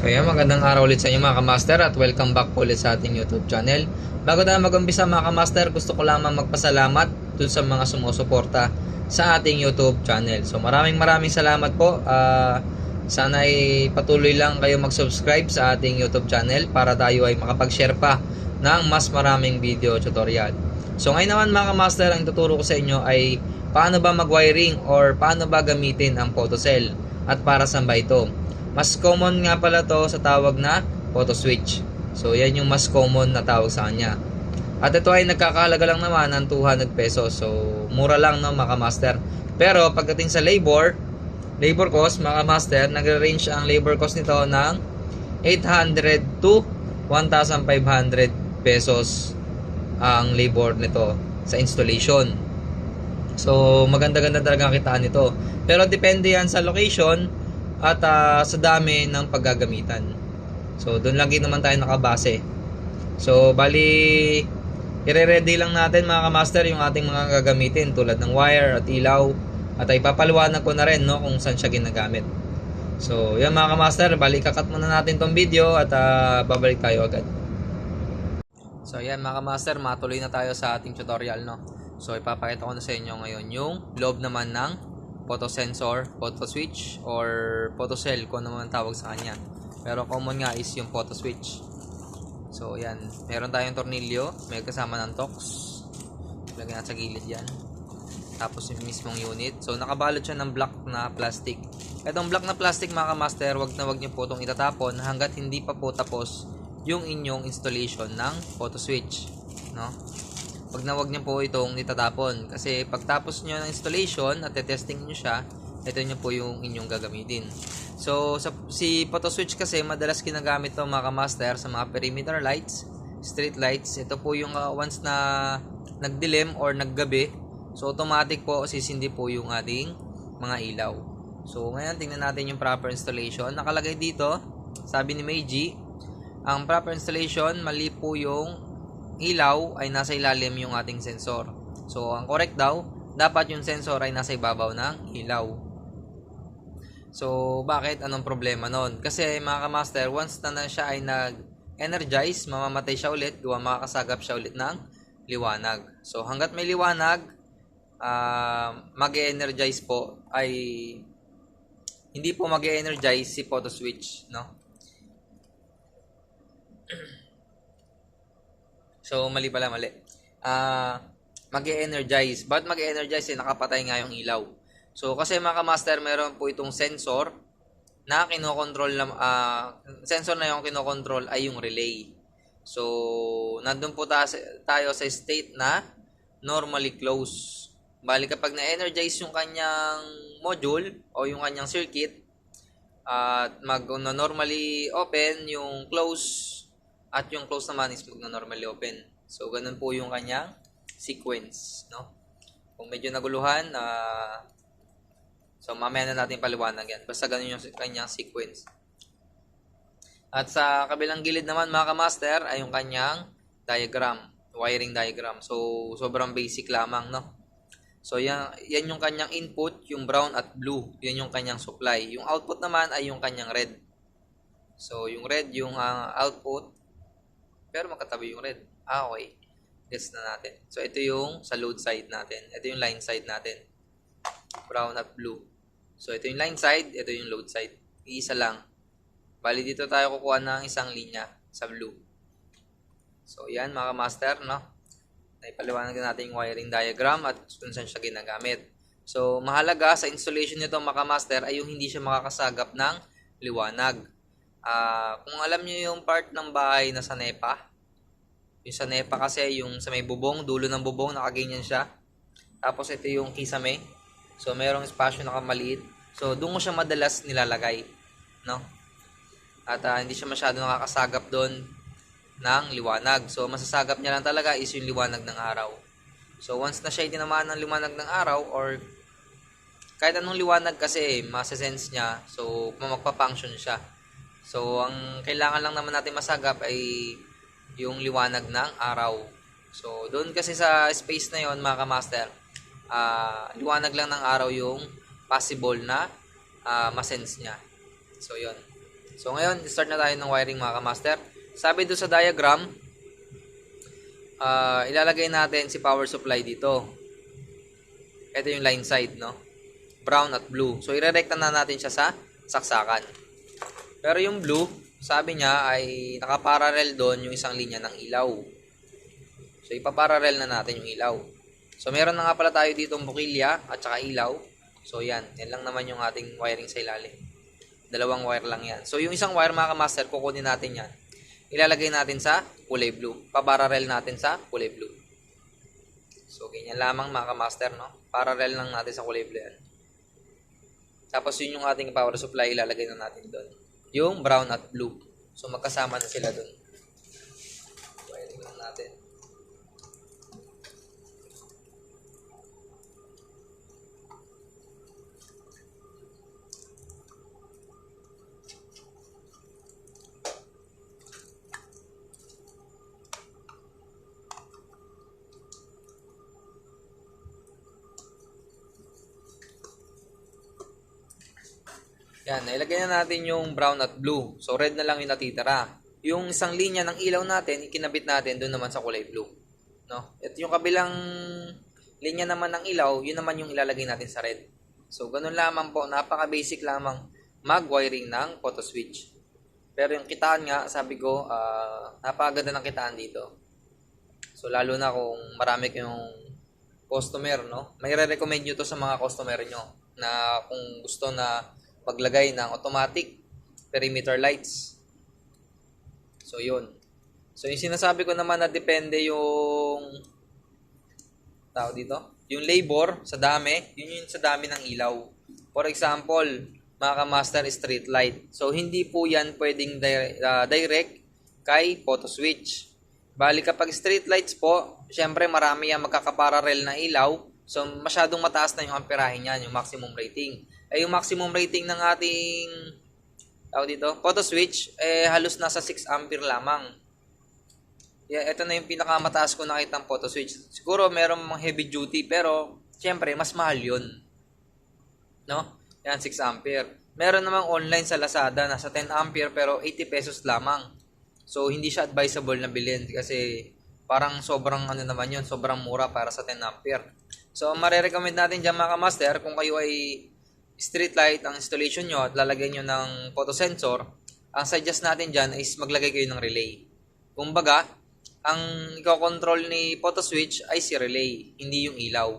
So ayan, magandang araw ulit sa inyo mga kamaster at welcome back ulit sa ating YouTube channel. Bago tayo mag-umpisa mga kamaster, gusto ko lamang magpasalamat dun sa mga sumusuporta sa ating YouTube channel. So maraming maraming salamat po. Ah, sana ay patuloy lang kayo mag-subscribe sa ating YouTube channel para tayo ay makapag-share pa ng mas maraming video tutorial. So ngayon naman mga kamaster, ang tuturo ko sa inyo ay paano ba mag-wiring or paano ba gamitin ang photocell at para saan ba ito. Mas common nga pala to sa tawag na photo switch. So yan yung mas common na tawag sa kanya. At ito ay nagkakahalaga lang naman ng 200 pesos. So mura lang no mga master. Pero pagdating sa labor, labor cost mga master, nagre-range ang labor cost nito ng 800 to 1,500 pesos ang labor nito sa installation. So maganda-ganda talaga ang kitaan nito. Pero depende yan sa location at ah, sa dami ng paggagamitan. So doon lagi naman tayo nakabase. So bali ire-ready lang natin mga kamaster yung ating mga gagamitin tulad ng wire at ilaw at ay papaliwanag ko na rin no kung saan siya ginagamit. So yan mga kamaster, bali kakat muna natin tong video at ah, babalik tayo agad. So ayan mga master, matuloy na tayo sa ating tutorial no. So ipapakita ko na sa inyo ngayon yung loob naman ng photo sensor, photo switch or photo cell kung ano man tawag sa kanya. Pero common nga is yung photo switch. So ayan, meron tayong tornilyo, may kasama ng tox. Lagyan natin sa gilid yan. Tapos yung mismong unit. So nakabalot siya ng black na plastic. Itong black na plastic mga master, wag na wag niyo po itong itatapon hanggat hindi pa po tapos yung inyong installation ng photo switch, no? Wag na niyo po itong itatapon kasi pagtapos niyo ng installation at testing niyo siya, ito niyo po yung inyong gagamitin. So, sa, si photo switch kasi madalas ginagamit to mga master sa mga perimeter lights, street lights. Ito po yung uh, once na nagdilim or naggabi, so automatic po sisindi po yung ating mga ilaw. So, ngayon tingnan natin yung proper installation. Nakalagay dito, sabi ni Meiji, ang proper installation, mali po yung ilaw ay nasa ilalim yung ating sensor. So, ang correct daw, dapat yung sensor ay nasa ibabaw ng ilaw. So, bakit? Anong problema nun? Kasi mga kamaster, once na, na siya ay nag-energize, mamamatay siya ulit, gawa makakasagap siya ulit ng liwanag. So, hanggat may liwanag, uh, mag-energize po ay hindi po mag-energize si photo switch, no? So, mali pala, mali. Ah, mag-energize. Bakit mag-energize? Eh, nakapatay nga yung ilaw. So, kasi mga master meron po itong sensor na kinokontrol na, ah, sensor na yung kinokontrol ay yung relay. So, nandun po ta- tayo sa state na normally close. Bali kapag na-energize yung kanyang module o yung kanyang circuit, at mag na normally open yung close at yung close naman is mag normally open. So ganun po yung kanyang sequence, no? Kung medyo naguluhan, ah so mamaya na natin paliwanag yan. Basta ganun yung kanyang sequence. At sa kabilang gilid naman mga ka-master ay yung kanyang diagram, wiring diagram. So sobrang basic lamang, no? So, yan, yan yung kanyang input, yung brown at blue. Yan yung kanyang supply. Yung output naman ay yung kanyang red. So, yung red, yung uh, output. Pero makatabi yung red. Ah, okay. Guess na natin. So, ito yung sa load side natin. Ito yung line side natin. Brown at blue. So, ito yung line side. Ito yung load side. Iisa lang. Bali, dito tayo kukuha ng isang linya sa blue. So, yan mga master, no? naipaliwanag natin yung wiring diagram at kung saan siya ginagamit. So, mahalaga sa installation nito mga master ay yung hindi siya makakasagap ng liwanag. Uh, kung alam niyo yung part ng bahay na sa NEPA, yung sa NEPA kasi yung sa may bubong, dulo ng bubong, nakaganyan siya. Tapos ito yung kisame. So, mayroong espasyo na kamaliit. So, doon ko siya madalas nilalagay. No? At uh, hindi siya masyado nakakasagap doon ng liwanag. So, masasagap niya lang talaga is yung liwanag ng araw. So, once na siya itinamaan ng liwanag ng araw or kahit anong liwanag kasi, masasense niya. So, magpa-function siya. So, ang kailangan lang naman natin masagap ay yung liwanag ng araw. So, doon kasi sa space na yon mga master uh, liwanag lang ng araw yung possible na uh, masense niya. So, yon So ngayon, start na tayo ng wiring mga kamaster. Sabi doon sa diagram, ah, ilalagay natin si power supply dito. Ito yung line side, no? Brown at blue. So, irerekta na natin siya sa saksakan. Pero yung blue, sabi niya ay nakaparallel doon yung isang linya ng ilaw. So, ipaparallel na natin yung ilaw. So, meron na nga pala tayo dito bukilya at saka ilaw. So, yan. Yan lang naman yung ating wiring sa ilalim. Dalawang wire lang yan. So, yung isang wire mga master, kukunin natin yan. Ilalagay natin sa kulay blue. Paparallel natin sa kulay blue. So, ganyan lamang mga master, no? Parallel lang natin sa kulay blue yan. Tapos, yun yung ating power supply, ilalagay na natin doon. Yung brown at blue. So, magkasama na sila doon. Yan, nailagay na natin yung brown at blue. So, red na lang yung natitira. Yung isang linya ng ilaw natin, ikinabit natin doon naman sa kulay blue. No? At yung kabilang linya naman ng ilaw, yun naman yung ilalagay natin sa red. So, ganun lamang po. Napaka-basic lamang mag-wiring ng photo switch. Pero yung kitaan nga, sabi ko, ah, napakaganda ng kitaan dito. So, lalo na kung marami kayong customer, no? May re-recommend nyo to sa mga customer nyo na kung gusto na maglagay ng automatic perimeter lights. So, yun. So, yung sinasabi ko naman na depende yung tao dito, yung labor sa dami, yun yung sa dami ng ilaw. For example, mga ka-master street light. So, hindi po yan pwedeng dire- ah, direct kay photo switch. Bali kapag street lights po, syempre marami yan magkakaparallel na ilaw. So, masyadong mataas na yung amperahe niyan, yung maximum rating. Eh, yung maximum rating ng ating tawag dito, photo switch, eh, halos nasa 6 ampere lamang. Yeah, ito na yung pinakamataas ko nakita ng photo switch. Siguro meron mga heavy duty, pero syempre, mas mahal yun. No? Yan, 6 ampere. Meron namang online sa Lazada, nasa 10 ampere, pero 80 pesos lamang. So, hindi siya advisable na bilhin kasi parang sobrang ano naman yun, sobrang mura para sa 10 ampere. So, marerecommend natin dyan mga master, kung kayo ay street light ang installation nyo at lalagay nyo ng photo sensor, ang suggest natin dyan is maglagay kayo ng relay. Kumbaga, ang iko-control ni photo switch ay si relay, hindi yung ilaw.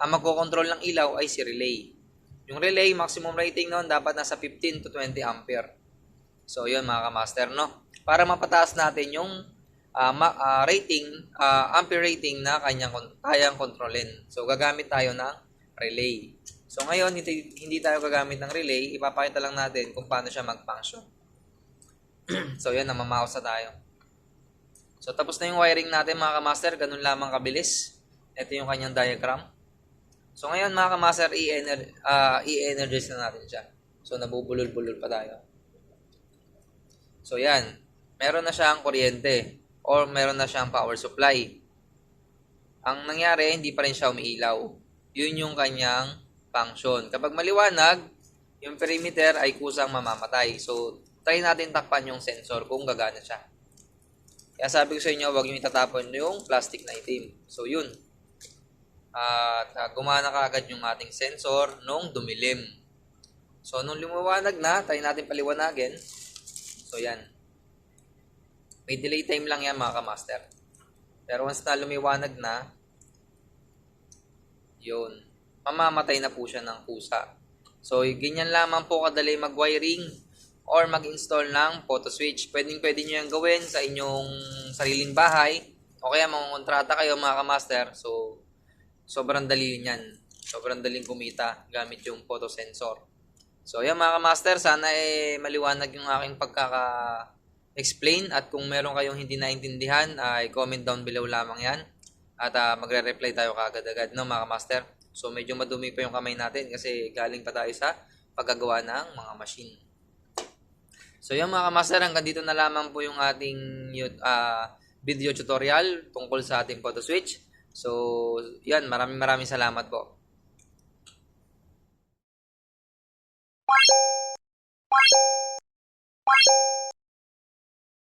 Ang magko-control ng ilaw ay si relay. Yung relay, maximum rating noon dapat nasa 15 to 20 ampere. So, yun mga kamaster, no? Para mapataas natin yung ah, ma- ah, rating, ah, ampere rating na kanyang kayang kontrolin. So, gagamit tayo ng relay. So, ngayon, hindi, hindi tayo gagamit ng relay. Ipapakita lang natin kung paano siya mag-function. so, yan, namamaos na tayo. So, tapos na yung wiring natin mga kamaster. Ganun lamang kabilis. Ito yung kanyang diagram. So, ngayon mga kamaster, i-ener- ah, i-energize na natin siya. So, nabubulol-bulol pa tayo. So, yan. Meron na siyang kuryente or meron na siyang power supply. Ang nangyari, hindi pa rin siya umiilaw. Yun yung kanyang function. Kapag maliwanag, yung perimeter ay kusang mamamatay. So, try natin takpan yung sensor kung gagana siya. Kaya sabi ko sa inyo, huwag nyo itatapon yung plastic na itim. So, yun. At uh, gumana kaagad yung ating sensor nung dumilim. So, nung lumiwanag na, try natin paliwanagin. So, yan. May delay time lang yan mga kamaster. Pero once na lumiwanag na, yun, mamamatay na po siya ng kusa. So, ganyan lamang po kadali mag-wiring or mag-install ng photo switch. Pwedeng pwede nyo yan gawin sa inyong sariling bahay o kaya mga kontrata kayo mga kamaster. So, sobrang dali niyan. Sobrang daling kumita gamit yung photo sensor. So, yan mga kamaster, sana eh maliwanag yung aking pagkaka-explain at kung meron kayong hindi naintindihan, ay comment down below lamang yan at ah, magre-reply tayo kaagad-agad no mga kamaster. So, medyo madumi pa yung kamay natin kasi galing pa tayo sa paggagawa ng mga machine. So, yan mga kamaster, hanggang dito na lamang po yung ating ah, video tutorial tungkol sa ating photo switch. So, yan, maraming maraming salamat po.